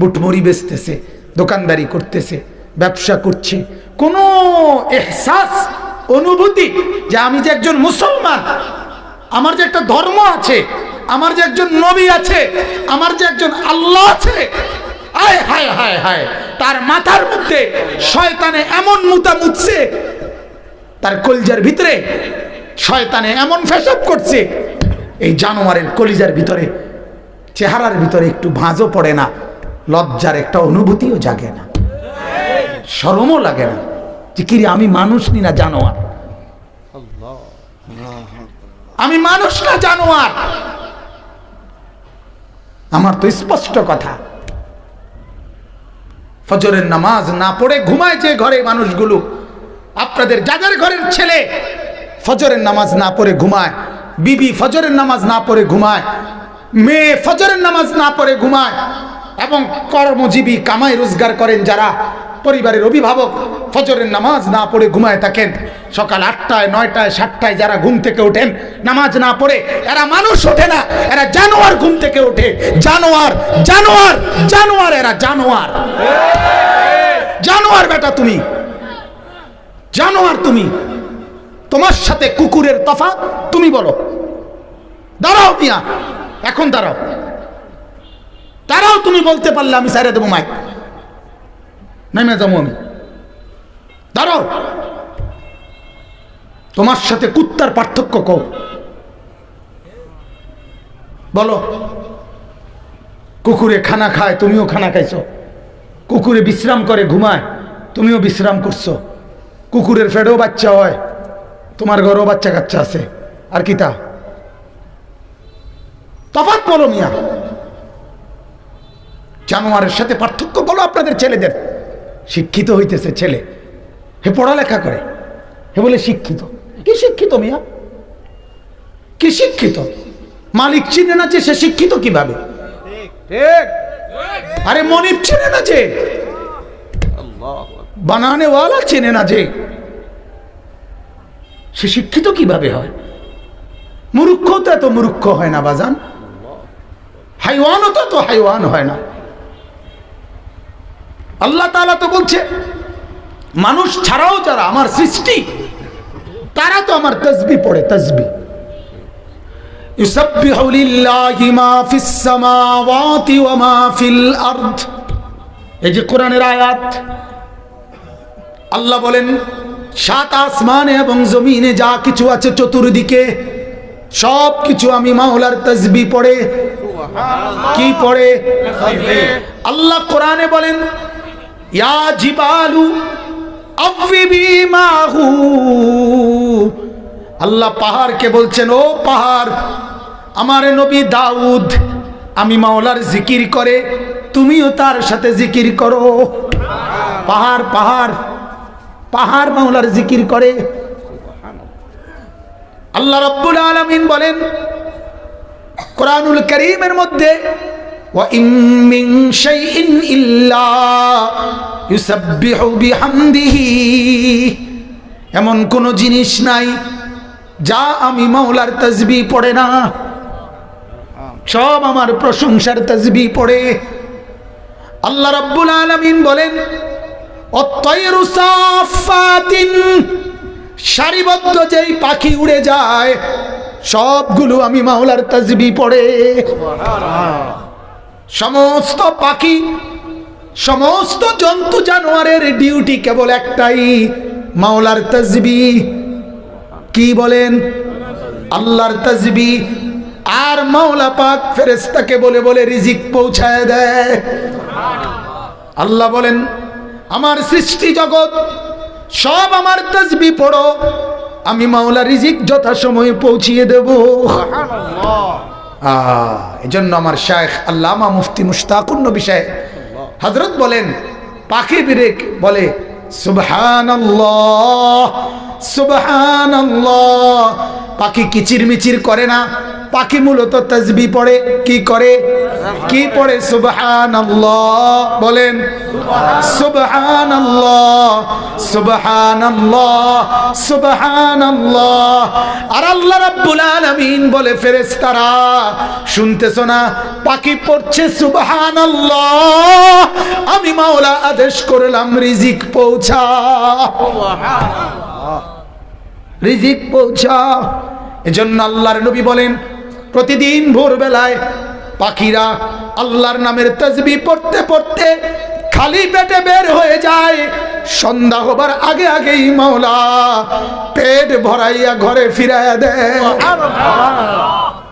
বুটমুড়ি বেচতেছে, দোকানদারি করতেছে, ব্যবসা করছে। কোনো এহসাস, অনুভূতি যে আমি যে একজন মুসলমান, আমার যে একটা ধর্ম আছে, আমার যে একজন নবী আছে, আমার যে একজন আল্লাহ আছে, আয় হায় হায় হায়, তার মাথার মধ্যে শয়তানে এমন মুতা মুতছে, তার কলজার ভিতরে শয়তানে এমন ফেসব করছে, এই জানোয়ারের কলিজার ভিতরে, চেহারার ভিতরে একটু ভাঁজও পড়ে না। লজ্জার একটা অনুভূতিও জাগে না। শরমও লাগে না। যে কিরে, আমি মানুষ নি না জানোয়ার? আমি মানুষ না জানোয়ার? আমার তো স্পষ্ট কথা। ফজরের নামাজ না পড়ে ঘুমায় যে ঘরে মানুষগুলো, আপনাদের যাদের ঘরের ছেলে ফজরের নামাজ না পড়ে ঘুমায়, বিবি ফজরের নামাজ না পড়ে ঘুমায়, মেয়ে ফজরের নামাজ না পড়ে ঘুমায় এবং কর্মজীবী কামাই রোজগার করেন যারা পরিবারের অভিভাবক ফজরের নামাজ না পড়ে ঘুমায় থাকেন। সকাল আটটায়, নয়টায়, সাতটায় যারা ঘুম থেকে ওঠেন, নামাজ না পড়ে, এরা মানুষ ওঠে না, এরা জানোয়ার ঘুম থেকে ওঠে। জানোয়ার জানোয়ার জানোয়ার, এরা জানোয়ার। জানোয়ার বেটা তুমি। জানোয়ার তুমি। তোমার সাথে কুকুরের তফাৎ, তুমি বলো। দাঁড়াও মিয়া, এখন দাঁড়াও। দাঁড়াও তুমি বলতে পারলে আমি সাইরে দেবো মাইক। নেমে যাব আমি দাঁড়াও। তোমার সাথে কুত্তার পার্থক্য কও। বলো। কুকুরে খানা খায়, তুমিও খানা খাইছো। কুকুরে বিশ্রাম করে, ঘুমায়, তুমিও বিশ্রাম করছ। কুকুরের ফেডেও বাচ্চা হয়, তোমার ঘরেও বাচ্চা কাচ্চা আছে। আর কি তা? তফাৎ বলো মিয়া। জানোয়ারের সাথে পার্থক্য বলো আপনাদের ছেলেদের। শিক্ষিত হইতেছে ছেলে। হে পড়ালেখা করে। হে বলে শিক্ষিত। কি শিক্ষিত মিয়া? কি শিক্ষিত? মালিক চিনে না যে সে শিক্ষিত কীভাবে? আরে মনিব চিনে না যে। বানানেওয়ালা চেনে না যে। সে শিক্ষিত কীভাবে হয়? মূর্খ তো এত মূর্খ হয় না বাজান। হাইওয়ানও তো এত হাইওয়ান হয় না। আল্লাহ তালা তো বলছে, মানুষ ছাড়াও যারা আমার সৃষ্টি, তারা তো আমার তসবি পড়ে, তসবি। আয়াত, আল্লাহ বলেন, সাত আসমানে এবং জমিনে যা কিছু আছে চতুর্দিকে সব কিছু আমি মাহলার তসবি পড়ে। কি পড়ে? আল্লাহ কোরআনে বলেন ইয়া জিবালু মাহু। আল্লাহ পাহাড়কে বলছেন, ও পাহাড়, আমার নবী দাউদ, আমি মাওলার জিকির করে, তুমিও তার সাথে জিকির করো। পাহাড় পাহাড় পাহাড় মাওলার জিকির করে। আল্লাহ রব্বুল আলমিন বলেন, কোরআনুল করিমের মধ্যে وَإِن مِّن شَيْءٍ إِلَّا يُسَبِّحُ بِحَمْدِهِ এমন কোন জিনিস নাই যা আমি মাওলার তসবি পড়ে না সব আমার প্রশংসার তসবি পড়ে আল্লাহ রাব্বুল আলামিন বলেন অত্তয়রু সাফাতিন সারিবদ্ধ যেই পাখি উড়ে যায় সবগুলো আমি মাওলার তসবি পড়ে সমস্ত পাখি, সমস্ত জন্তু জানোয়ারের ডিউটি কেবল একটাই, মাওলার তসবি কি বলেন? আল্লাহর তসবি আর মাওলা পাক ফেরেস্তাকে বলে বলে রিজিক পৌঁছায় দেয়। আল্লাহ বলেন, আমার সৃষ্টি জগৎ, সব আমার তসবি পড়ো। আমি মাওলা রিজিক যথাসময়ে পৌঁছিয়ে দেব। এই জন্য আমার শায়েখ আল্লামা মুফতি মুশতাকুর বিষয়ে হজরত বলেন, পাখি বিরেক বলে, সুবহানাল্লাহ সুবহান পাখি কিচিরমিচির করে না। পাখি মূলত তসবি পড়ে কি করে? কি পড়ে? সুবহান বলেন সুবহান সুবহান সুবহান আর আল্লাহ রাব্বুল আলামিন বলে ফেরেশতারা শুনতেছো না? পাখি পড়ছে সুবহান আমি মাওলা আদেশ করলাম রিজিক পৌঁছা। রিজিক পৌঁছা। এজন্য আল্লাহর নবী বলেন প্রতিদিন ভোরবেলায় পাখিরা আল্লাহর নামের তসবি পড়তে পড়তে খালি পেটে বের হয়ে যায়। সন্ধ্যা হবার আগে আগেই মাওলা পেট ভরাইয়া ঘরে ফিরাইয়া দেয়।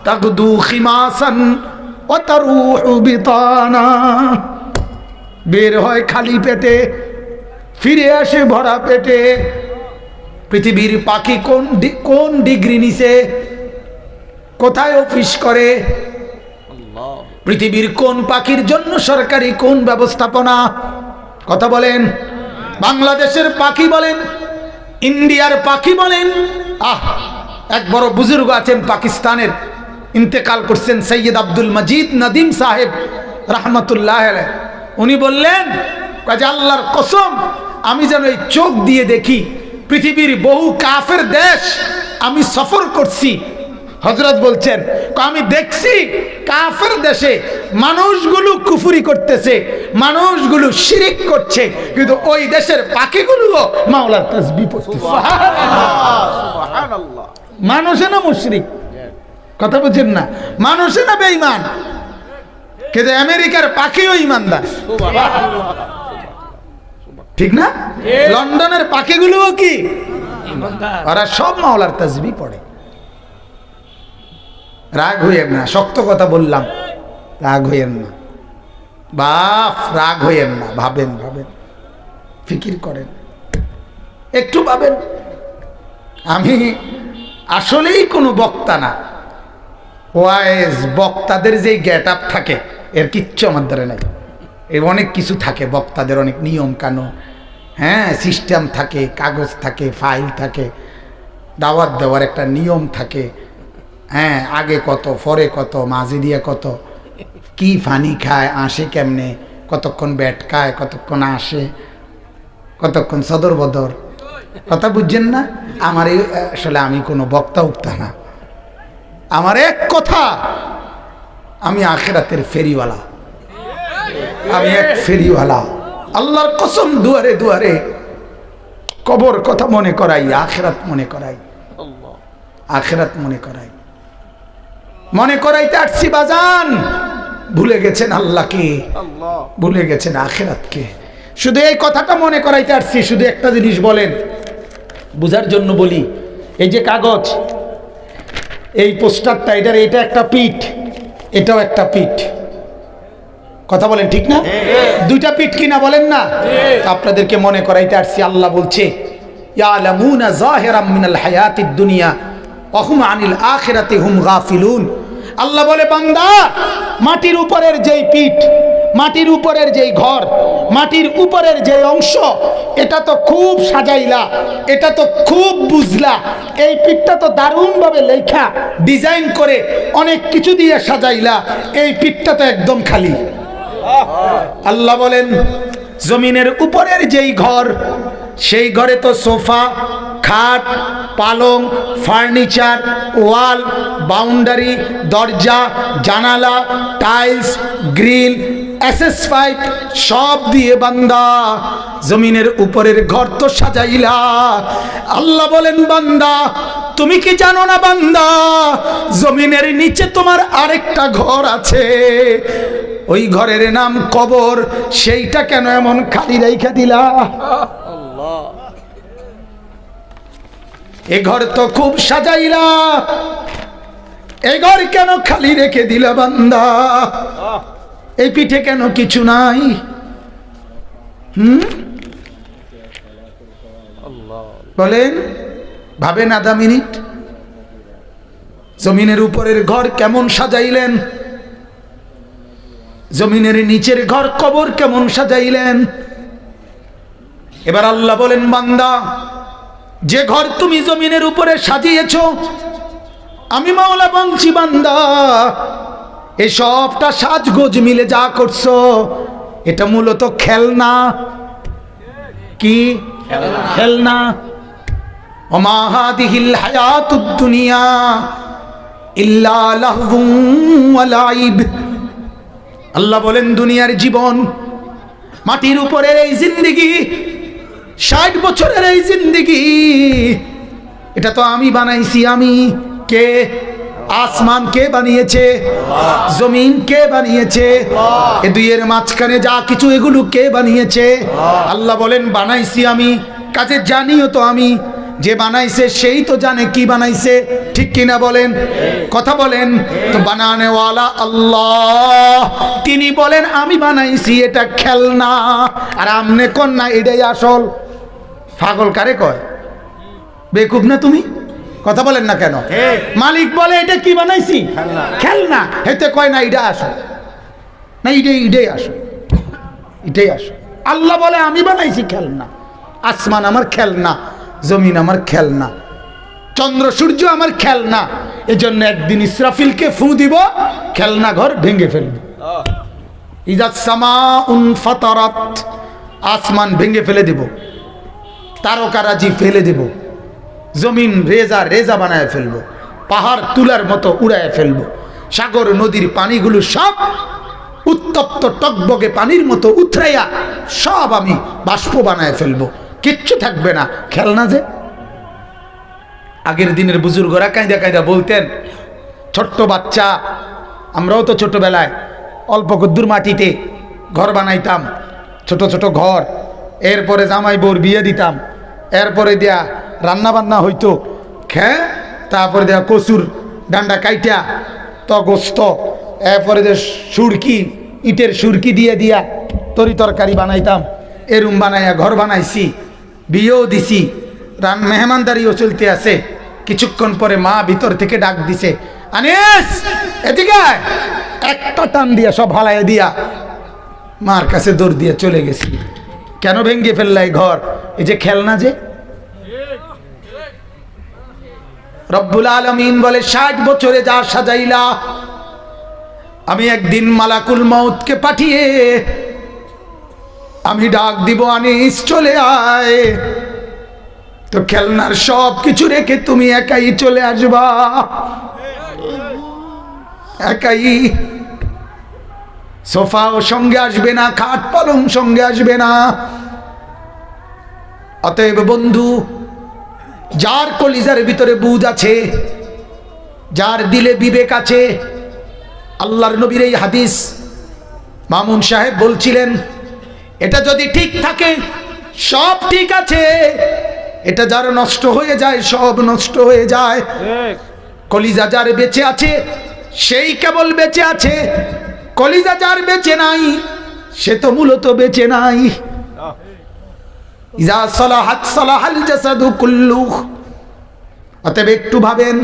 তাকদু বের হয় খালি পেটে, ফিরে আসে ভরা পেটে। পৃথিবীর পাখি কোন কোন ডিগ্রি নিছে কোথায় অফিস করে? পৃথিবীর কোন পাখির জন্য সরকারি কোন ব্যবস্থাপনা? কথা বলেন। বাংলাদেশের পাখি বলেন ইন্ডিয়ার পাখি বলেন। আহ এক বড় বুজুর্গ আছেন পাকিস্তানের। ইন্তেকাল করছেন সৈয়দ আব্দুল মজিদ নদীম সাহেব রহমতুল্লাহ উনি বললেন কাজে আল্লাহর কসম আমি যেন এই চোখ দিয়ে দেখি পৃথিবীর বহু কাফের দেশ আমি সফর করছি হজরত বলছেন আমি দেখছি কাফের দেশে মানুষগুলো কুফুরি করতেছে মানুষগুলো শিরিক করছে কিন্তু ওই দেশের পাখিগুলোও মাওলার তসবি পড়তেছে। মানুষে না মুশরিক? কথা বুঝছেন না। মানুষে না বেঈমান? কিন্তু আমেরিকার পাখিও ইমানদার ঠিক না? লন্ডনের পাখিগুলোও কি? ওরা সব মাওলার তসবি পড়ে। রাগ হইয়েন না, শক্ত কথা বললাম। রাগ হইয়েন না। বাপ, রাগ হইয়েন না। ভাবেন ভাবেন। ফিকির করেন। একটু ভাবেন। আমি আসলেই কোনো বক্তা না। ওয়াইজ বক্তাদের যে গেট আপ থাকে, এর কিচ্ছু আমার দ্বারা নাই। এর অনেক কিছু থাকে, বক্তাদের অনেক নিয়ম কানুন। হ্যাঁ সিস্টেম থাকে, কাগজ থাকে, ফাইল থাকে, দাওয়াত দেওয়ার একটা নিয়ম থাকে। হ্যাঁ আগে কত পরে কত মাঝে দিয়ে কত। কি ফানি খায় আসে কেমনে কতক্ষণ ব্যাট খায় কতক্ষণ আসে কতক্ষণ সদর বদর। কথা বুঝছেন না? আমার এই আসলে আমি কোনো বক্তা উক্তা না। আমার এক কথা আমি আখেরাতের ফেরিওয়ালা। আমি এক ফেরিওয়ালা। আল্লাহর কসম দুয়ারে দুয়ারে কবর কথা মনে করাই আখেরাত মনে করাই। আখেরাত মনে করাই। মনে করাইতে আসছি বাজান ভুলে গেছেন আল্লাহকে ভুলে গেছেন আখেরাতকে শুধু এই কথাটা মনে করাইতে আসছি শুধু একটা জিনিস বলেন। বুঝার জন্য বলি এই যে কাগজ এই পোস্টারটা এটার এটা একটা পিঠ এটাও একটা পিঠ। কথা বলেন ঠিক না? দুইটা পিঠ কিনা বলেন না? আপনাদেরকে মনে করাইতে আসছি আল্লাহ বলছে ইয়ালামুনা যাহিরাম মিনাল হায়াতিদ দুনিয়া ওয়া হুম আনিল আখিরাতি হুম গাফিলুন। আল্লাহ বলে, বান্দা, মাটির উপরের যেই পিঠ, মাটির উপরের যেই ঘর, মাটির উপরের যে অংশ, এটা তো খুব সাজাইলা, এটা তো খুব বুঝলা। এই পিঠটা তো দারুণভাবে লেখা, ডিজাইন করে অনেক কিছু দিয়ে সাজাইলা, এই পিঠটা তো একদম খালি। আল্লাহ বলেন জমিনের উপরের যেই ঘর, সেই ঘরে তো সোফা, খাট, পালং, ফার্নিচার, ওয়াল, বাউন্ডারি, দরজা, জানালা, টাইলস, গ্রিল, অ্যাসেস পাইপ, সব দিয়ে বান্দা জমিনের উপরের ঘর তো সাজাইলা। আল্লাহ বলেন, বান্দা, তুমি কি জানো না বান্দা, জমিনের নিচে তোমার আরেকটা ঘর আছে? ওই ঘরের নাম কবর, সেইটা কেন এমন খালি রাইখা দিলা? এ ঘর তো খুব সাজাইলা। এ ঘর কেন খালি রেখে দিলা বান্দা? এই পিঠে কেন কিছু নাই? হুম? বলেন, ভাবেন আধা মিনিট? জমিনের উপরের ঘর কেমন সাজাইলেন? জমিনের নিচের ঘর কবর কেমন সাজাইলেন? এবার আল্লাহ বলেন, বান্দা, যে ঘর তুমি জমিনের উপরে সাজিয়েছ, আমি মাওলা বংশী বান্দা এই সবটা সাজগোজ মিলে যা করছ, এটা মূলত খেলনা। কি? খেলনা। অমাহাদিহিল হায়াতুদ দুনিয়া ইল্লা লাইব। আল্লাহ বলেন, দুনিয়ার জীবন, মাটির উপরের এই জিন্দিগি, ষাট বছরের এই জিন্দিগি, এটা তো আমি বানাইছি, আমি কে? আসমান কে বানিয়েছে? জমিন কে বানিয়েছে? এ দুইয়ের মাঝখানে যা কিছু, এগুলো কে বানিয়েছে? আল্লাহ বলেন, বানাইছি আমি, কাজে জানিও তো আমি যে বানাইছে সেই তো জানে কি বানাইছে। ঠিক কিনা বলেন? কথা বলেন। তো বানানেওয়ালা আল্লাহ। তিনি বলেন আমি বানাইছি এটা খেলনা। আর আমনে কন্যা এটাই আসল। পাগল কারে কয়? বেকুব না তুমি? কথা বলেন না কেন? মালিক বলে এটা কি বানাইছি? খেলনা। হেতে কয় না এটা আসো না ইটাই ইটাই আসো এটাই আসো আল্লাহ বলে আমি বানাইছি খেলনা। আসমান আমার খেলনা। জমিন আমার খেলনা। চন্দ্র সূর্য আমার খেলনা। এজন্য একদিন ইসরাফিলকে ফু দিব, খেলনা ঘর ভেঙে ফেলবে। আসমান ভেঙে ফেলে দেব। তারকারাজি ফেলে দেব। জমিন রেজা রেজা বানায় ফেলব। পাহাড় তুলার মতো উড়ায় ফেলব। সাগর, নদীর পানিগুলো সব উত্তপ্ত টকবগে পানির মতো উথরাইয়া সব আমি বাষ্প বানায় ফেলব। কিচ্ছু থাকবে না। খেলনা যে আগের দিনের বুজুর্গরা কায়দা কায়দা বলতেন, ছোট্ট বাচ্চা, আমরাও তো ছোটবেলায় অল্প কদ্দুর মাটিতে ঘর বানাইতাম, ছোট ছোট ঘর, এরপরে জামাই বোর বিয়ে দিতাম, এরপরে দেয়া রান্না বান্না হইতো, খেয়ে তারপরে দেয়া কচুর ডান্ডা কাইটা তো গোস্ত এরপরে যে সুরকি, ইটের সুরকি দিয়ে দিয়া তরি তরকারি বানাইতাম, এরুম বানাইয়া ঘর বানাইছি বিয়েও দিছি রান মেহমানদারিও চলতে আছে। কিছুক্ষণ পরে মা ভিতর থেকে ডাক দিছে, আনিস, এদিকে একটা টান দিয়া সব হালাইয়া দিয়া মার কাছে দৌড় দিয়ে চলে গেছি। কেন ভেঙ্গে ফেললাই ঘর? এই যে খেলনা যে। রব্বুল আলমিন বলে, ষাট বছরে যা সাজাইলা, আমি একদিন মালাকুল মৌতকে পাঠিয়ে আমি ডাক দিব আনিস, চলে আয়। তো খেলনার সব কিছু রেখে তুমি একাই চলে আসবা। একাই। সোফাও সঙ্গে আসবে না, খাট পালং সঙ্গে আসবে না। অতএব বন্ধু, যার কলিজার ভিতরে বুঝ আছে, যার দিলে বিবেক আছে, আল্লাহর নবীর এই হাদিস মামুন সাহেব বলছিলেন এটা যদি ঠিক থাকে সব ঠিক আছে। এটা যার নষ্ট হয়ে যায় সব নষ্ট হয়ে যায়। কলিজা যার বেঁচে আছে সেই কেবল বেঁচে আছে। কলিজা যার বেঁচে নাই সে তো মূলত বেঁচে নাই। ইজা সলাহাত সলাহাল জাসাদু কুল্লু। অতএব একটু ভাবেন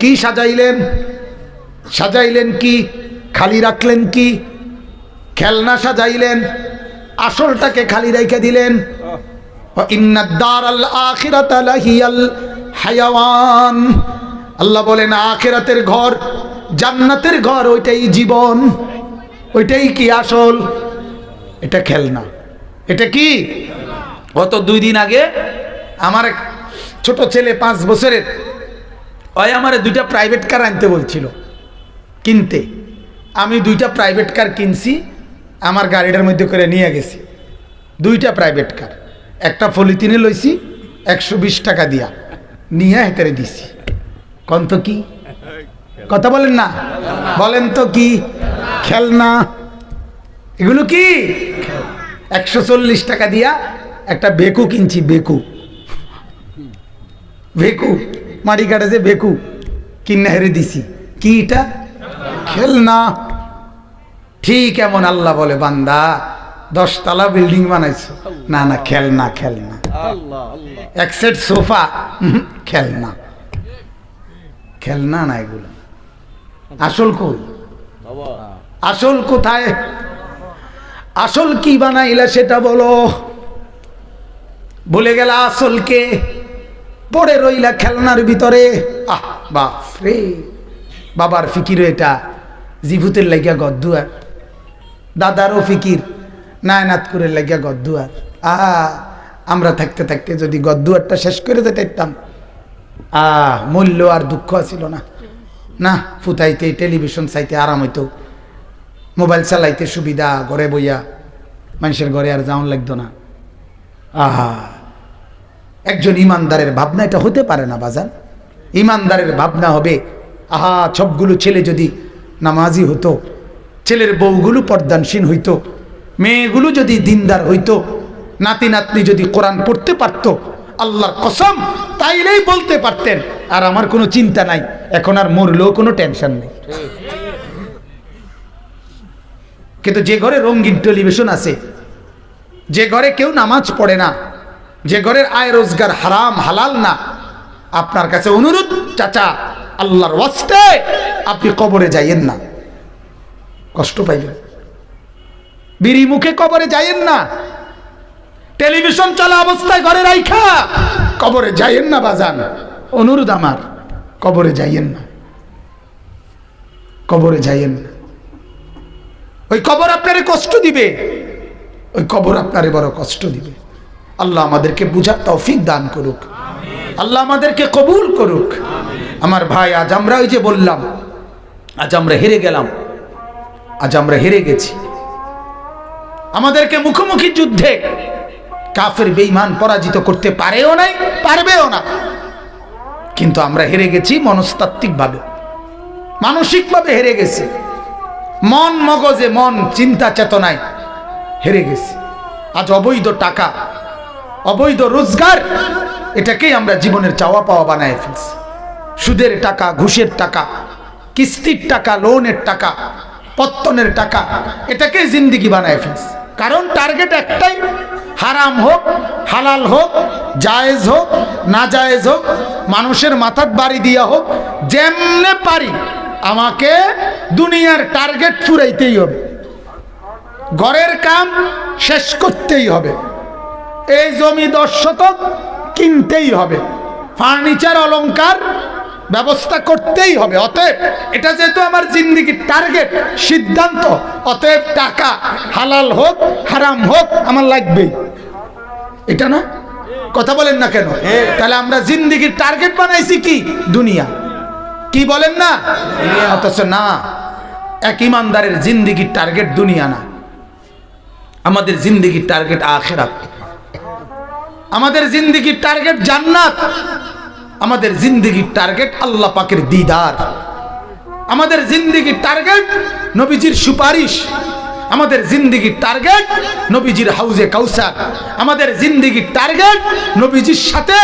কি সাজাইলেন? সাজাইলেন কি? খালি রাখলেন কি? খেলনা সাজাইলেন? আসলটাকে খালি রেখে দিলেন। হায়াওয়ান। আল্লাহ বলেন, আখেরাতের ঘর, জান্নাতের ঘর, ওইটাই জীবন। ওইটাই কি আসল? এটা খেলনা। এটা কি? গত দুই দিন আগে আমার এক ছোট ছেলে পাঁচ বছরের, ওই আমার দুইটা প্রাইভেট কার আনতে বলছিল, কিনতে। আমি দুইটা প্রাইভেট কার কিনছি আমার গাড়িটার মধ্যে করে নিয়ে গেছি। দুইটা প্রাইভেট কার একটা ফলিতিনে লইছি, একশো বিশ টাকা দিয়া, নিয়ে হেতারে দিছি। কন তো কি? কথা বলেন না? বলেন তো কি? খেলনা। এগুলো কি? একশো চল্লিশ টাকা দিয়া একটা বেকু কিনছি, বেকু। বেকু মাটি কাটে যে বেকু, কিনে হেরে দিছি। কি এটা? খেলনা। ঠিক এমন আল্লাহ বলে বান্দা দশতলা বিল্ডিং বানাইছো। না না খেলনা খেলনা এক সেট সোফা খেলনা খেলনা না। এগুলো। আসল কই? আসল কোথায়? আসল কি বানাইলা সেটা বলো। বলে গেল আসলকে পড়ে রইলা খেলনার ভিতরে। আহ বাপ রে বাবার ফিকির এটা। জিভুতের লাগিয়া গদ্দুয়ার দাদারও ফিকির। নায়নাত করে লাগিয়া গদ্দুয়ার। আহা আমরা থাকতে থাকতে যদি গদ্দুয়ারটা শেষ করে যেতাম আহ মূল্য আর দুঃখ ছিল না। না ফুতাইতে টেলিভিশন চাইতে আরাম হইতো। মোবাইল চালাইতে সুবিধা, ঘরে বইয়া। মানুষের ঘরে আর যাওয়ান লাগতো না। আহা, একজন ইমানদারের ভাবনা এটা হতে পারে না বাজার ইমানদারের ভাবনা হবে, আহা, সবগুলো ছেলে যদি নামাজি হতো ছেলের বউগুলো পর্দানসীন হইতো, মেয়েগুলো যদি দিনদার হইতো নাতি নাতনি যদি কোরআন পড়তে পারতো, আল্লাহর কসম, তাইলেই বলতে পারতেন। আর আমার কোনো চিন্তা নাই, এখন আর মরলেও কোনো টেনশন নেই। কিন্তু যে ঘরে রঙিন টেলিভিশন আছে, যে ঘরে কেউ নামাজ পড়ে না, যে ঘরের আয় রোজগার হারাম, হালাল না, আপনার কাছে অনুরোধ, চাচা, আল্লাহর ওয়াস্তে, আপনি কবরে যাইয়েন না। কষ্ট পাইবেন বিড়ি মুখে কবরে যাইয়েন না। টেলিভিশন চলা অবস্থায় ঘরে রাইখা। কবরে যাইয়েন না বাজান। অনুরোধ আমার, কবরে যাইয়েন না। কবরে যাইয়েন না। ওই কবর আপনারে কষ্ট দিবে। ওই কবর আপনারে বড় কষ্ট দিবে। আল্লাহ আমাদেরকে বুঝার তৌফিক দান করুক। আল্লাহ আমাদেরকে কবুল করুক। আমার ভাই, আজ আমরা ওই যে বললাম, আজ আমরা হেরে গেলাম। আজ আমরা হেরে গেছি। আমাদেরকে মুখোমুখি যুদ্ধে কাফের বেইমান পরাজিত করতে পারেও নাই, পারবেও না। কিন্তু আমরা হেরে গেছি মনস্তাত্ত্বিকভাবে। মানসিকভাবে হেরে গেছি। মন মগজে, মন চিন্তা চেতনায় হেরে গেছি। আজ অবৈধ টাকা, অবৈধ রোজগার, এটাকেই আমরা জীবনের চাওয়া পাওয়া বানায় ফেলছি। সুদের টাকা, ঘুষের টাকা, কিস্তির টাকা, লোনের টাকা পত্তনের টাকা। এটাকে জিন্দিগি বানায় ফেলছি। কারণ টার্গেট একটাই, হারাম হোক, হালাল হোক, জায়েজ হোক না জায়েজ হোক, মানুষের মাথার বাড়ি দিয়া হোক, যেমনে পারি আমাকে দুনিয়ার টার্গেট ফুরাইতেই হবে। ঘরের কাম শেষ করতেই হবে। এই জমি দশ শতক কিনতেই হবে। ফার্নিচার, অলংকার ব্যবস্থা করতেই হবে। অতএব এটা যেহেতু আমার জিন্দিগির টার্গেট সিদ্ধান্ত অতএব টাকা হালাল হোক হারাম হোক আমার লাগবেই। এটা না? কথা বলেন না কেন? তাহলে আমরা জিন্দিগির টার্গেট বানাইছি কি? দুনিয়া। কি বলেন না? অথচ না এক ইমানদারের জিন্দিগির টার্গেট দুনিয়া না। আমাদের জিন্দিগির টার্গেট আখেরাত। আমাদের জিন্দিগির টার্গেট জান্নাত। আমাদের জিন্দিগির টার্গেট আল্লাহ পাকের দিদার। আমাদের জিন্দিগির টার্গেট নবীজির সুপারিশ। আমাদের জিন্দিগির টার্গেট নবীজির হাউজে কাউসার। আমাদের জিন্দিগির টার্গেট নবীজির সাথে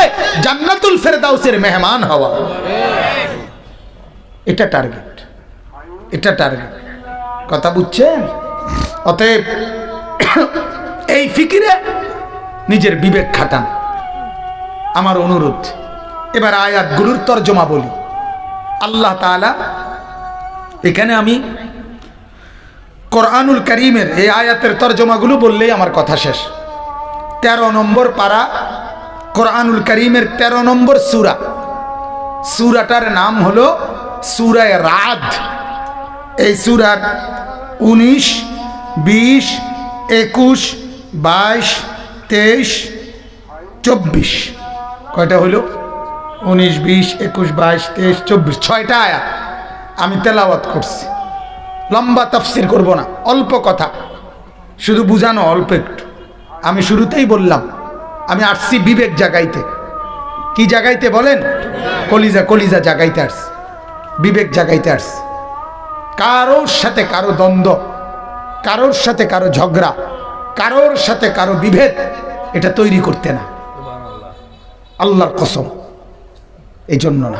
জান্নাতুল ফেরদাউসের মেহমান হওয়া। এটা টার্গেট এটা টার্গেট কথা বুঝছেন? অতএব এই ফিকিরে নিজের বিবেক খাটান। আমার অনুরোধ এবার আয়াতগুলোর তর্জমা বলি। আল্লাহ তাআলা এখানে আমি কোরআনুল করিমের এই আয়াতের তর্জমাগুলো বললেই আমার কথা শেষ। তেরো নম্বর পারা কোরআনুল করিমের তেরো নম্বর সুরা। সুরাটার নাম হলো সুরায় রাদ। এই সুরার উনিশ, বিশ, একুশ, বাইশ, তেইশ, চব্বিশ। কয়টা হইল? উনিশ, বিশ, একুশ, বাইশ, তেইশ, চব্বিশ, ছয়টা আয়াত আমি তেলাওয়াত করছি। লম্বা তফসির করব না, অল্প কথা। শুধু বুঝানো অল্প একটু। আমি শুরুতেই বললাম, আমি আসছি বিবেক জাগাইতে। কি জাগাইতে বলেন? কলিজা কলিজা জাগাইতে আসছি। বিবেক জাগাইতে আসছি। কারোর সাথে কারও দ্বন্দ্ব, কারোর সাথে কারও ঝগড়া, কারোর সাথে কারও বিভেদ, এটা তৈরি করতে না। আল্লাহর কসম। এই জন্য না।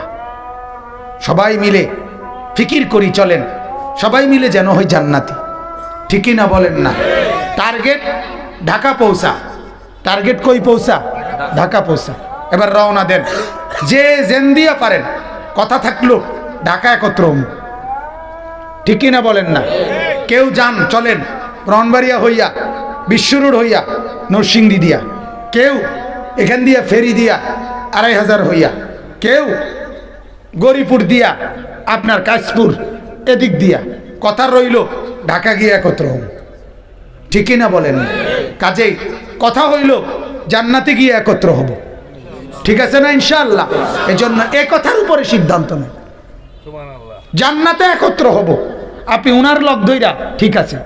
সবাই মিলে ফিকির করি, চলেন। সবাই মিলে যেন হয় জান্নাতি। ঠিকই না বলেন না? টার্গেট ঢাকা পৌঁছা। টার্গেট কই পৌঁছা? ঢাকা পৌঁছা। এবার রওনা দেন। যে জেন দিয়া পারেন, কথা থাকল, ঢাকা একত্র ঠিকই না বলেন না? কেউ যান, চলেন। ব্রহ্মবাড়িয়া হইয়া, বিশ্বরোড হইয়া, নরসিংদী দিয়া। কেউ এখান দিয়া ফেরি দিয়া, আড়াই হাজার হইয়া। কেউ গরিপুর দিয়া আপনার কাশপুর এদিক দিয়া কথা রইল ঢাকা গিয়ে একত্র হন ঠিকই না বলেন? কাজেই কথা হইল জান্নাতে গিয়ে একত্র হব। ঠিক আছে না ইনশাআল্লাহ? এজন্য এ কথার উপরে সিদ্ধান্ত নেই জান্নাতে একত্র হব। আপনি উনার লক দইরা ঠিক আছে।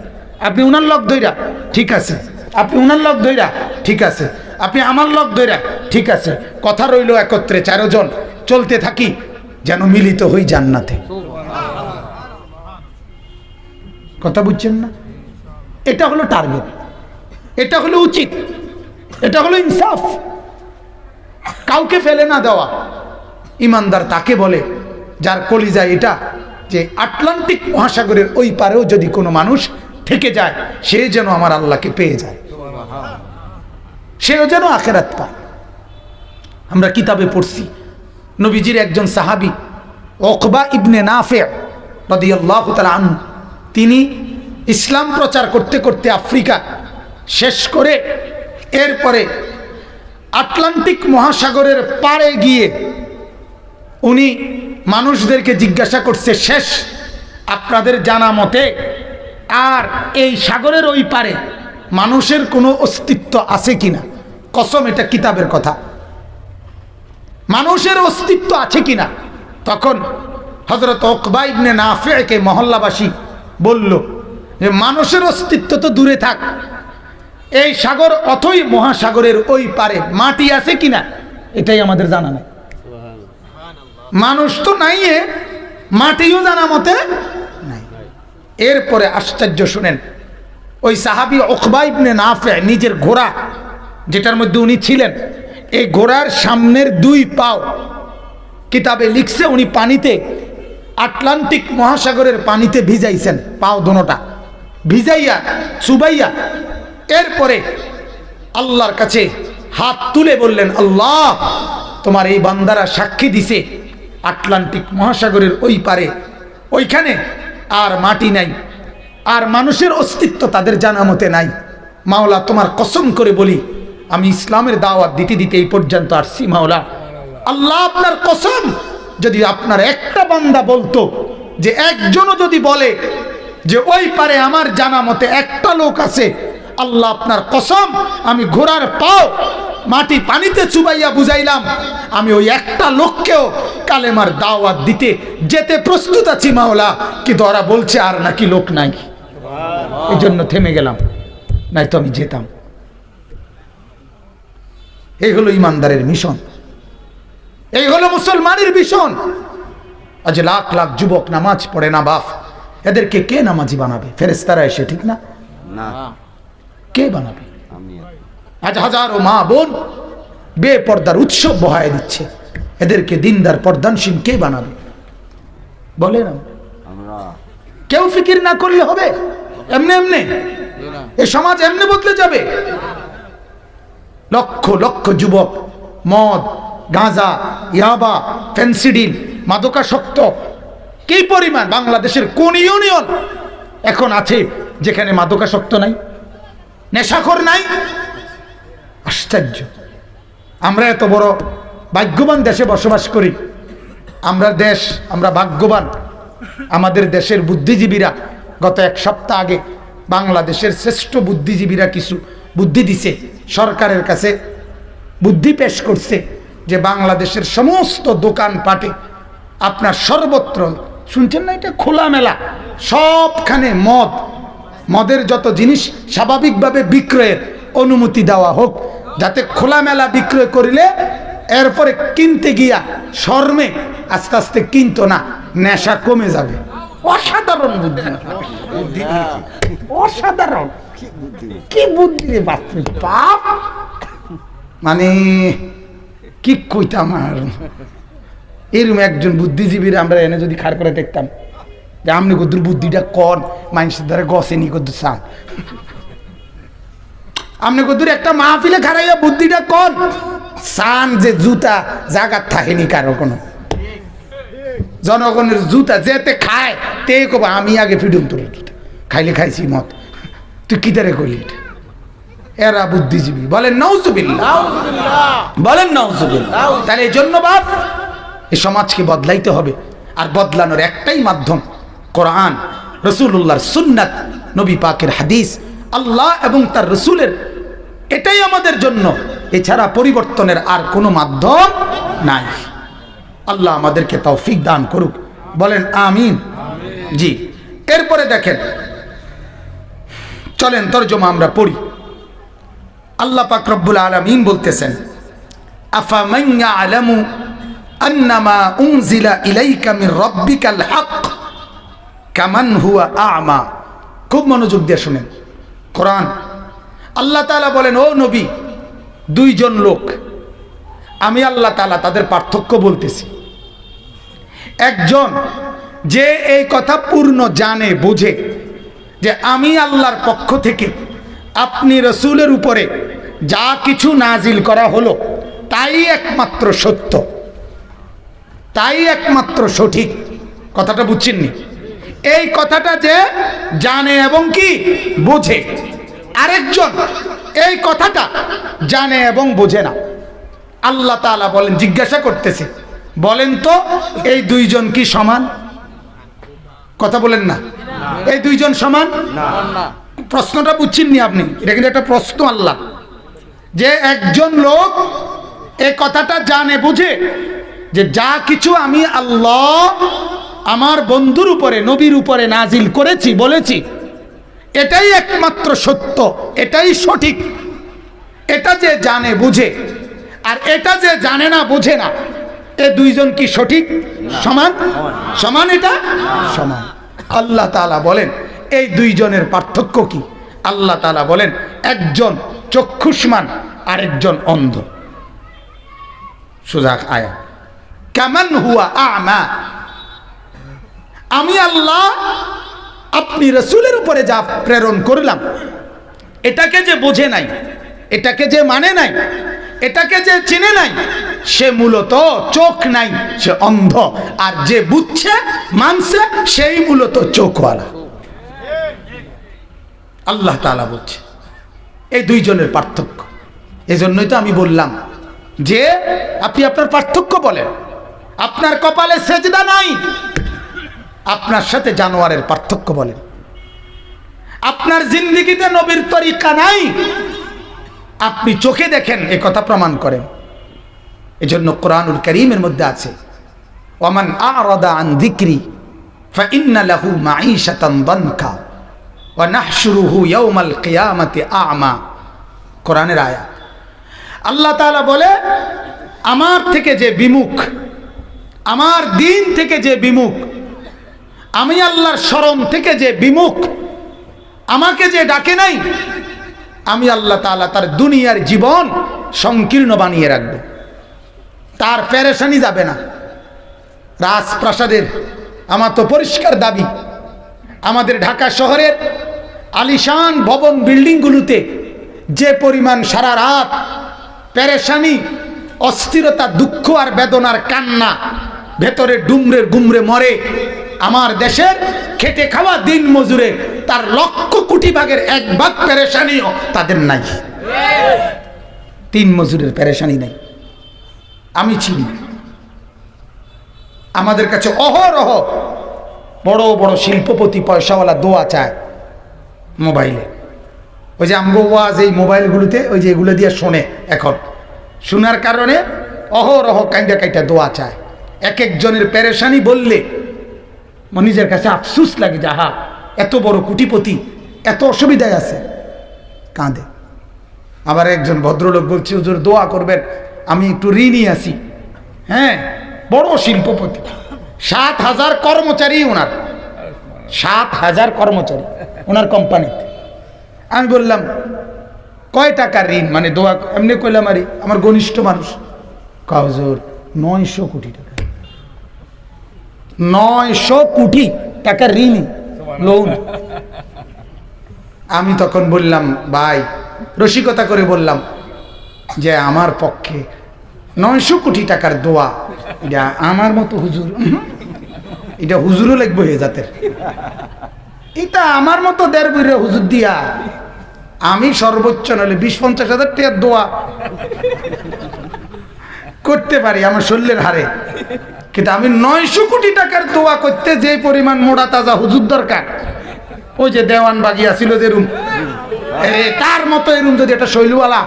আপনি উনার লক দইরা ঠিক আছে। আপনি উনার লোক ধৈরা ঠিক আছে। আপনি আমার লোক ধৈরা ঠিক আছে, কথা রইল একত্রে চারজন, চলতে থাকি, যেন মিলিত হই জান্নাতে। কথা বুঝছেন না? এটা হলো টার্গেট এটা হলো উচিত, এটা হলো ইনসাফ। কাউকে ফেলে না দেওয়া। ইমানদার তাকে বলে, যার কলিজায় এটা, যে আটলান্টিক মহাসাগরের ওই পারেও যদি কোনো মানুষ থেকে যায়, সে যেন আমার আল্লাহকে পেয়ে যায়। সেও যেন আখেরাত পায়। আমরা কিতাবে পড়ছি, নবীজির একজন সাহাবি, ওকবা ইবনে নাফে রদিয়াল্লাহ তালা আনহু, তিনি ইসলাম প্রচার করতে করতে আফ্রিকা শেষ করে এরপরে আটলান্টিক মহাসাগরের পাড়ে গিয়ে উনি মানুষদেরকে জিজ্ঞাসা করছে, শেষ, আপনাদের জানা মতে আর এই সাগরের ওই পারে মানুষের কোনো অস্তিত্ব আছে কিনা? কসম, এটা কিতাবের কথা। মানুষের অস্তিত্ব আছে কিনা? তখন হজরত ওকবা ইবনে নাফেকে মহল্লাবাসী বলল যে, মানুষের অস্তিত্ব তো দূরে থাক। এই সাগর অথই মহাসাগরের ওই পারে। মাটি আছে কিনা? এটাই আমাদের জানা নেই। মানুষ তো নাই মাটিও জানা মতে এরপরে আশ্চর্য শুনেন, ওই সাহাবি ওকবা ইবনে নাফে নিজের ঘোড়া যেটার মধ্যে উনি ছিলেন, এই ঘোড়ার সামনের দুই পাও কিতাবে লিখছে, উনি পানিতে, আটলান্টিক মহাসাগরের পানিতে ভিজাইছেন, পাও দোনোটা ভিজাইয়া, চুবাইয়া, এরপরে আল্লাহর কাছে হাত তুলে বললেন, আল্লাহ, তোমার এই বান্দারা সাক্ষী দিছে আটলান্টিক মহাসাগরের ওই পারে। ওইখানে আর মাটি নাই, আর মানুষের অস্তিত্ব তাদের জানামতে নাই। মাওলা, তোমার কসম করে বলি আমি ইসলামের দাওয়াত দিতে দিতে এই পর্যন্ত আসছি মাওলা। আল্লাহ আপনার কসম যদি আপনার একটা বান্দা বলতো যে একজনও যদি বলে যে ওই পারে আমার জানা মতে একটা লোক আছে আল্লাহ আপনার কসম আমি ঘোড়ার পাও মাটি পানিতে চুবাইয়া বুঝাইলাম আমি ওই একটা লোককেও কালেমার দাওয়াত দিতে যেতে প্রস্তুত আছি মাওলা। কিন্তু ওরা বলছে আর নাকি লোক নাই? এই জন্য থেমে গেলাম নাই তো আমি যেতাম। এই হলো ইমানদারের মিশন। এই হলো মুসলমানের মিশন। আজ লাখ লাখ যুবক নামাজ পড়ে না বাপ। এদেরকে কে নামাজি বানাবে? ফেরেস্তারা এসে ঠিক না? না। কে বানাবে? আজ হাজারো মা বোন বে পর্দার উৎসব বহায় দিচ্ছে। এদেরকে দিনদার পর্দানসীন কে বানাবে? বলে না। কেউ ফিকির না করলে হবে। এমনি এমনি। এ সমাজ এমনি বদলে যাবে। লক্ষ লক্ষ যুবক, মদ, গাঁজা, ইয়াবা, ফেন্সিডিল, মাদকাসক্ত, কি পরিমাণ বাংলাদেশের কোন ইউনিয়ন এখন আছে যেখানে মাদকাসক্ত নাই, নেশাখর নাই? আশ্চর্য। আমরা এত বড় ভাগ্যবান দেশে বসবাস করি। আমরা দেশ, আমরা ভাগ্যবান। আমাদের দেশের বুদ্ধিজীবীরা গত এক সপ্তাহ আগে বাংলাদেশের শ্রেষ্ঠ বুদ্ধিজীবীরা কিছু বুদ্ধি দিছে, সরকারের কাছে বুদ্ধি পেশ করছে যে বাংলাদেশের সমস্ত দোকানপাটে আপনার সর্বত্র, শুনছেন না এটা খোলামেলা, সবখানে মদ, মদের যত জিনিস স্বাভাবিকভাবে বিক্রয়ের অনুমতি দেওয়া হোক, যাতে খোলামেলা বিক্রয় করিলে এরপরে কিনতে গিয়া শর্মে আস্তে আস্তে কিনতো না, নেশা কমে যাবে। অসাধারণ বুদ্ধি। অসাধারণ। কি বুদ্ধি? রে বাপরে বাপ? মানে কি কইতাম আর? এরকম একজন বুদ্ধিজীবীর আমরা এনে যদি খাড় করে দেখতাম, যে আমনি কদ্দুর বুদ্ধিটা কর, মানুষের দ্বারা গসেনি কদ্দুর চান আপনি কদ্দুর একটা মাহফিলে খারাইয়া বুদ্ধিটা কর, সান যে জুতা, জাগাত থাকেনি কারও কোনো। জনগণের জুতা যেতে খায়, তে কবা, আমি আগে ফিডুম তোর জুতা। খাইলে খাইছি মত তুই কি তারে কইলি এরা বুদ্ধিজীবী। বলেন নৌজুবিল্লা বলেন নৌজুবিল্লা তাহলে এই জন্য বাপ এই সমাজকে বদলাইতে হবে। আর বদলানোর একটাই মাধ্যম কোরআন রসুল্লাহর সুন্নাত নবী পাকের হাদিস আল্লাহ এবং তার রসুলের। এটাই আমাদের জন্য। এছাড়া পরিবর্তনের আর কোনো মাধ্যম নাই। আল্লাহ আমাদেরকে তৌফিক দান করুক। বলেন আমিন। জি। এরপরে দেখেন চলেন তর্জমা, আমরা পড়ি। আল্লাহ পাক রব্বুল আলমিন বলতেছেন, আফা মাইয়া আন্নামা উনজিলা ইলাইকা মির রব্বিকাল হক? কামান হুয়া খুব মনোযোগ দিয়ে শুনেন। কোরআন। আল্লাহ তাআলা বলেন, ও নবী, দুইজন লোক, আমি আল্লাহ তাআলা তাদের পার্থক্য বলতেছি। একজন যে এই কথা পূর্ণ জানে, বোঝে যে আমি আল্লাহর পক্ষ থেকে আপনি রসুলের উপরে যা কিছু নাজিল করা হলো, তাই একমাত্র সত্য। তাই একমাত্র সঠিক। কথাটা বুঝছেননি? এই কথাটা যে জানে এবং কি বোঝে। আরেকজন এই কথাটা জানে এবং বোঝে না। আল্লাহ তাআলা বলেন, জিজ্ঞাসা করতেছে, বলেন তো, এই দুইজন কি সমান? কথা বলেন না। এই দুইজন সমান? প্রশ্নটা বুঝছেননি আপনি। এটা কিন্তু একটা প্রশ্ন আল্লাহ। যে একজন লোক এই কথাটা জানে বুঝে যে যা কিছু আমি আল্লাহ আমার বন্ধুর উপরে নবীর উপরে নাজিল করেছি বলেছি এটাই একমাত্র সত্য এটাই সঠিক। এটা যে জানে বুঝে। আর এটা যে জানে না বুঝে না। এ দুইজন কি সঠিক? সমান? সমান এটা? সমান। আল্লাহ তালা বলেন, এই দুইজনের পার্থক্য কি? আল্লাহ তালা বলেন, একজন চক্ষুষ্মান, আরেকজন অন্ধ। সুজাক আয়া কেমন হুয়া আমা। আমি আল্লাহ, আপনি রসুলের উপরে যা প্রেরণ করলাম, এটাকে যে বোঝে নাই, এটাকে যে মানে নাই এটাকে যে চিনে নাই, সে মূলত চোখ নাই, সে অন্ধ। আর যে বুঝছে, মানছে, সেই মূলত চোখওয়ালা। আল্লাহ তাআলা বলছে, এই দুইজনের পার্থক্য। এই জন্যই তো আমি বললাম যে, আপনি আপনার পার্থক্য বলেন। আপনার কপালে সেজদা নাই, আপনার সাথে জানোয়ারের পার্থক্য বলেন। আপনার জিন্দিগিতে নবীর তরিকা নাই আপনি চোখে দেখেন, এ কথা প্রমাণ করেন এজন্য কোরআনুল করিমের মধ্যে আছে ওমান আরাদা আন ফাইন্না লাহু মাঈশাতান দানকা, ওয়া নাহশুরুহু ইয়াওমাল কিয়ামাতি আ'মা। কোরআনের আয়াত। আল্লাহ তাআলা বলে, আমার থেকে যে বিমুখ, আমার দিন থেকে যে বিমুখ, আমি আল্লাহর স্মরণ থেকে যে বিমুখ, আমাকে যে ডাকে নাই আমি আল্লাহ তাআলা তার দুনিয়ার জীবন সংকীর্ণ বানিয়ে রাখব। তার প্যারেশানি যাবে না। রাজপ্রাসাদের আমার তো পরিষ্কার দাবি। আমাদের ঢাকা শহরের আলিশান ভবন বিল্ডিংগুলোতে যে পরিমাণ সারা রাত প্যারেশানি অস্থিরতা, দুঃখ আর বেদনার কান্না ভেতরে ডুমরে গুমরে মরে আমার দেশের খেটে খাওয়া দিন মজুরে তার লক্ষ কোটি ভাগের এক ভাগ প্যারেশানিও তাদের নাই। তিন মজুরের পেরেশানি নাই। আমি চিনি। আমাদের কাছে অহরহ বড় বড় শিল্পপতি পয়সাওয়ালা দোয়া চায় মোবাইলে। ওই যে আমগো এই মোবাইলগুলোতে ওই যে এগুলো দিয়ে শোনে এখন। শোনার কারণে অহরহ কাইন্দা কাইটা দোয়া চায়। এক একজনের প্যারেশানি বললে নিজের কাছে আফসুস লাগে যে আহা এত বড় কুটিপতি, এত অসুবিধায় আছে। কাঁদে। আবার একজন ভদ্রলোক বলছে, হুজুর, দোয়া করবেন, আমি একটু ঋণই আছি। হ্যাঁ বড় শিল্পপতি। সাত হাজার কর্মচারী ওনার। সাত হাজার কর্মচারী ওনার কোম্পানিতে। আমি বললাম, কয় টাকার ঋণ? মানে দোয়া এমনি কইলাম, আরে, আমার ঘনিষ্ঠ মানুষ। কাউজোর নয়শো কোটি টাকা। নয়শো কোটি টাকার ঋণ। লোন আমি তখন বললাম, ভাই, রসিকতা করে বললাম, যে আমার পক্ষে নয়শো কোটি টাকার দোয়া, এটা আমার মতো হুজুর এটা হুজুরও লাগবে হয়ে জাতের। এটা আমার মতো দেড় বইরে হুজুর দিয়া আমি সর্বোচ্চ নাহলে বিশ পঞ্চাশ হাজার টাকার দোয়া করতে পারি আমার শরীরের হারে কিন্তু আমি নয়শো কোটি টাকার দোয়া করতে যে পরিমাণ মোড়া তাজা হুজুর দরকার, ওই যে দেওয়ান বাগিয়া ছিল যে রুম তার মতো এরুম যদি একটা শৈলওয়ালা